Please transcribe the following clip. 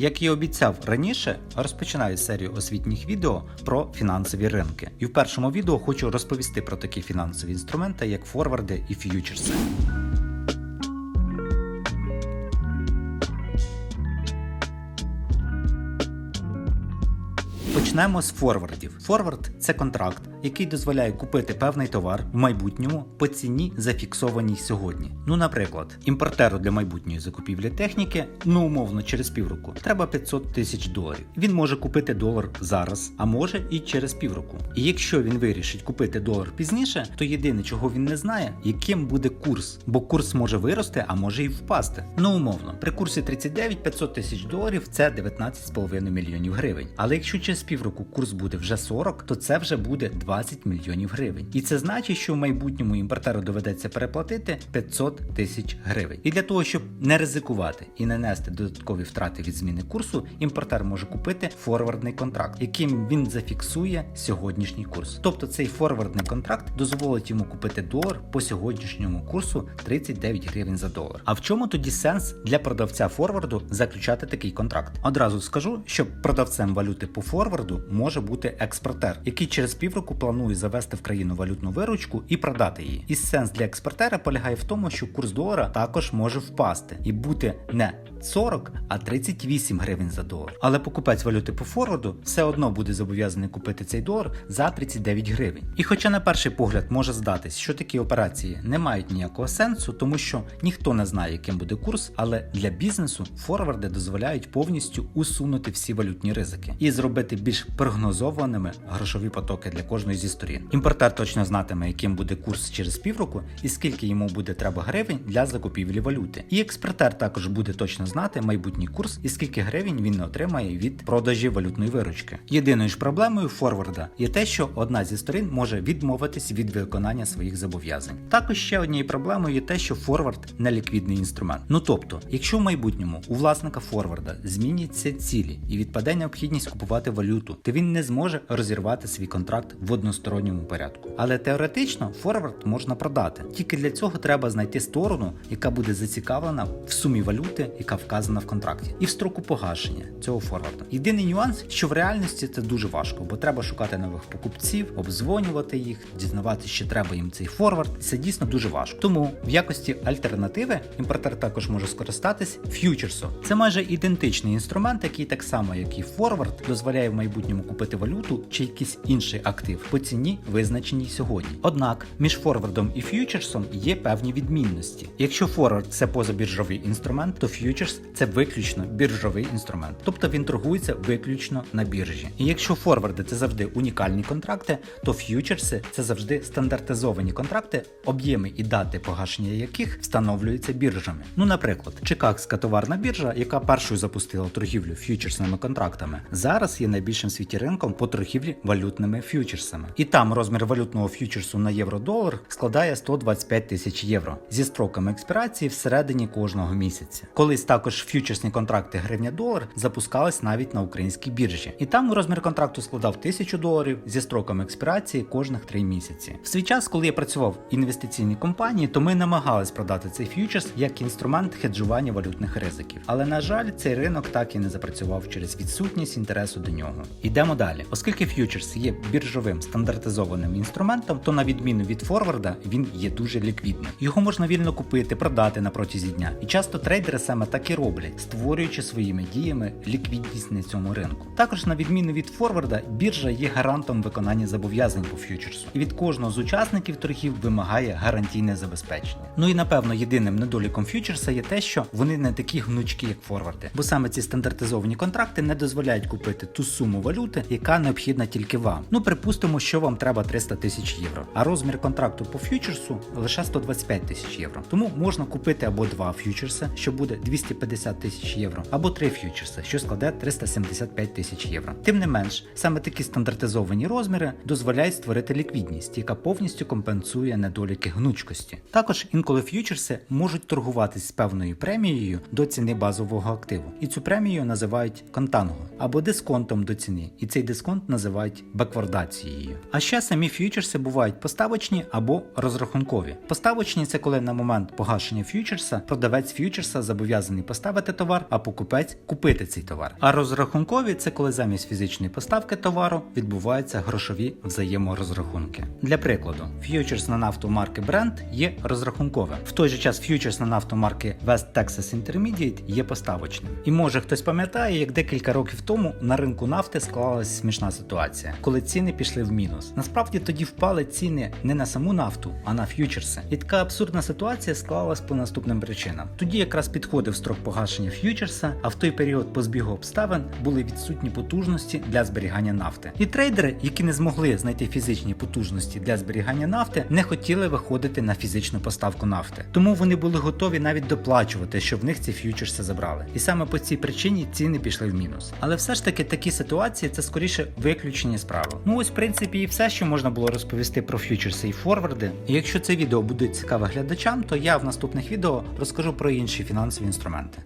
Як і обіцяв раніше, розпочинаю серію освітніх відео про фінансові ринки. І в першому відео хочу розповісти про такі фінансові інструменти, як форварди і ф'ючерси. Почнемо з форвардів. Форвард це контракт, який дозволяє купити певний товар в майбутньому по ціні зафіксованій сьогодні. Ну, наприклад, імпортеру для майбутньої закупівлі техніки, ну умовно через півроку, треба 500 тисяч доларів. Він може купити долар зараз, а може і через півроку. І якщо він вирішить купити долар пізніше, то єдине, чого він не знає, яким буде курс, бо курс може вирости, а може і впасти. Ну умовно, при курсі 39 500 тисяч доларів це 19,5 мільйонів гривень. Але якщо через півроку курс буде вже 40, то це вже буде 20 мільйонів гривень. І це значить, що в майбутньому імпортеру доведеться переплатити 500 тисяч гривень. І для того, щоб не ризикувати і не нести додаткові втрати від зміни курсу, імпортер може купити форвардний контракт, яким він зафіксує сьогоднішній курс. Тобто цей форвардний контракт дозволить йому купити долар по сьогоднішньому курсу 39 гривень за долар. А в чому тоді сенс для продавця форварду заключати такий контракт? Одразу скажу, що продавцем валюти по форварду може бути експортер, який через півроку планує завести в країну валютну виручку і продати її. І сенс для експортера полягає в тому, що курс долара також може впасти і бути не 40, а 38 гривень за долар. Але покупець валюти по форварду все одно буде зобов'язаний купити цей долар за 39 гривень. І хоча на перший погляд може здатись, що такі операції не мають ніякого сенсу, тому що ніхто не знає, яким буде курс, але для бізнесу форварди дозволяють повністю усунути всі валютні ризики і зробити більш прогнозованими грошові потоки для кожної зі сторін. Імпортер точно знатиме, яким буде курс через півроку і скільки йому буде треба гривень для закупівлі валюти. І експортер також буде точно знати майбутній курс і скільки гривень він отримає від продажі валютної виручки. Єдиною ж проблемою форварда є те, що одна зі сторін може відмовитись від виконання своїх зобов'язань. Також ще однією проблемою є те, що форвард не ліквідний інструмент. Ну тобто, якщо в майбутньому у власника форварда зміняться цілі і відпаде необхідність купувати валюту, то він не зможе розірвати свій контракт в односторонньому порядку. Але теоретично форвард можна продати. Тільки для цього треба знайти сторону, яка буде зацікавлена в сумі валюти, яка вказана в контракті, і в строку погашення цього форварда. Єдиний нюанс, що в реальності це дуже важко, бо треба шукати нових покупців, обдзвонювати їх, дізнаватися, що треба їм цей форвард. Це дійсно дуже важко. Тому в якості альтернативи імпортер також може скористатись ф'ючерсом. Це майже ідентичний інструмент, який так само, як і форвард, дозволяє в майбутньому купити валюту чи якийсь інший актив по ціні, визначеній сьогодні. Однак між форвардом і ф'ючерсом є певні відмінності. Якщо форвард це позабіржовий інструмент, то ф'ючерс це виключно біржовий інструмент, тобто він торгується виключно на біржі. І якщо форварди це завжди унікальні контракти, то ф'ючерси це завжди стандартизовані контракти, об'єми і дати погашення яких встановлюються біржами. Ну, наприклад, Чикагська товарна біржа, яка першою запустила торгівлю ф'ючерсними контрактами, зараз є найбільшим в світі ринком по торгівлі валютними ф'ючерсами. І там розмір валютного ф'ючерсу на євро-долар складає 125 тисяч євро зі строками експірації всередині кожного місяця. Колись також ф'ючерсні контракти гривня-долар запускались навіть на українській біржі. І там розмір контракту складав 1000 доларів зі строками експірації кожних 3 місяці. В свій час, коли я працював в інвестиційній компанії, то ми намагались продати цей ф'ючерс як інструмент хеджування валютних ризиків. Але на жаль, цей ринок так і не запрацював через відсутність інтересу до нього. Йдемо далі. Оскільки ф'ючерс є біржовим стандартизованим інструментом, то на відміну від форварда він є дуже ліквідним. Його можна вільно купити, продати на протязі дня. І часто трейдери саме так і роблять, створюючи своїми діями ліквідність на цьому ринку. Також на відміну від форварда, біржа є гарантом виконання зобов'язань по ф'ючерсу. І від кожного з учасників торгів вимагає гарантійне забезпечення. Ну і напевно єдиним недоліком ф'ючерса є те, що вони не такі гнучкі, як форварди, бо саме ці стандартизовані контракти не дозволяють купити ту суму валюти, яка необхідна тільки вам. Ну припустимо, що вам треба 300 тисяч євро, а розмір контракту по ф'ючерсу лише 125 тисяч євро. Тому можна купити або два ф'ючерси, що буде 250 тисяч євро, або три ф'ючерси, що складе 375 тисяч євро. Тим не менш, саме такі стандартизовані розміри дозволяють створити ліквідність, яка повністю компенсує недоліки гнучкості. Також інколи ф'ючерси можуть торгуватись з певною премією до ціни базового активу, і цю премію називають контанго або дисконтом до ціни, і цей дисконт називають беквардацією. А ще самі ф'ючерси бувають поставочні або розрахункові. Поставочні це коли на момент погашення ф'ючерса продавець ф'ючерса зобов'язаний поставити товар, а покупець купити цей товар. А розрахункові це коли замість фізичної поставки товару відбуваються грошові взаєморозрахунки. Для прикладу, ф'ючерс на нафту марки Brent є розрахунковим. В той же час ф'ючерс на нафту марки West Texas Intermediate є поставочним. І може хтось пам'ятає, як декілька років тому на ринку нафти склалася смішна ситуація, коли ціни пішли в мінус. Насправді тоді впали ціни не на саму нафту, а на ф'ючерси. І така абсурдна ситуація склалась по наступним причинам. Тоді якраз підходив строк погашення ф'ючерса, а в той період по збігу обставин були відсутні потужності для зберігання нафти. І трейдери, які не змогли знайти фізичні потужності для зберігання нафти, не хотіли виходити на фізичну поставку нафти. Тому вони були готові навіть доплачувати, щоб в них ці ф'ючерси забрали. І саме по цій причині ціни пішли в мінус. Але все ж таки такі ситуації це скоріше виключення з правил. Ну ось в принципі і все, що можна було розповісти про ф'ючерси і форварди. І якщо це відео буде цікаве глядачам, то я в наступних відео розкажу про інші фінансові інструменти. month